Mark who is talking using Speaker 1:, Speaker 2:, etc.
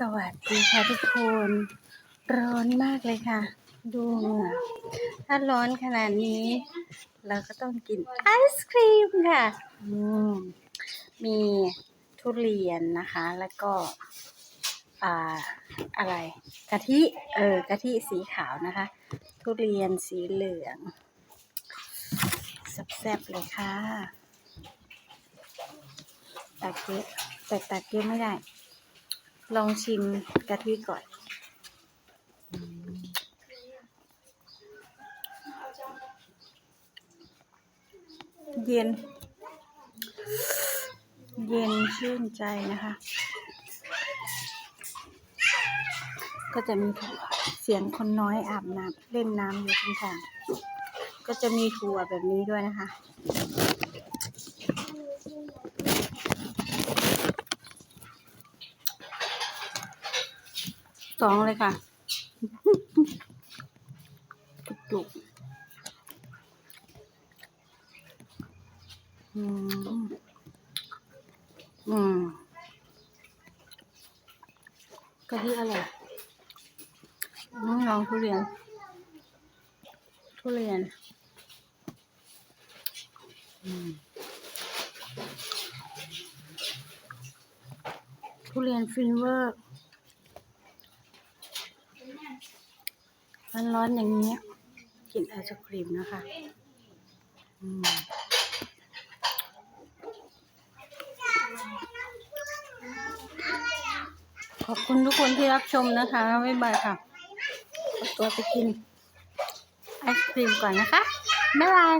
Speaker 1: สวัสดีค่ะทุกคน ร้อนมากเลยค่ะ ดูเหงื่อถ้าร้อนขนาดนี้ เราก็ต้องกินไอศครีมค่ะมมีทุเรียนนะคะ แล้วก็อ่าอะไร กะทิ เออกะทิสีขาวนะคะ ทุเรียนสีเหลืองแซ่บๆเลยค่ะตักเยอะแต่ตักเยอะไม่ได้ ลองชิมกะทิก่อน เย็น เย็นชื่นใจนะคะ ก็จะมีถั่วเสียงคนน้อยอาบน้ำเล่นน้ำอยู่ข้างๆก็จะมีถั่วแบบนี้ด้วยนะคะ สองเลยค่ะจุกๆอืมอืมกะทิอร่อยน้อืมลองทุเรียน ทุเรียนอืมทุเรียนฟินเวอร์ ร้อนๆอย่างนี้กินไอศครีมนะคะขอบคุณทุกคนที่รับชมนะคะ บ๊ายบายค่ะขอตัวไปกินไอศครีมก่อนนะคะ บ๊ายบาย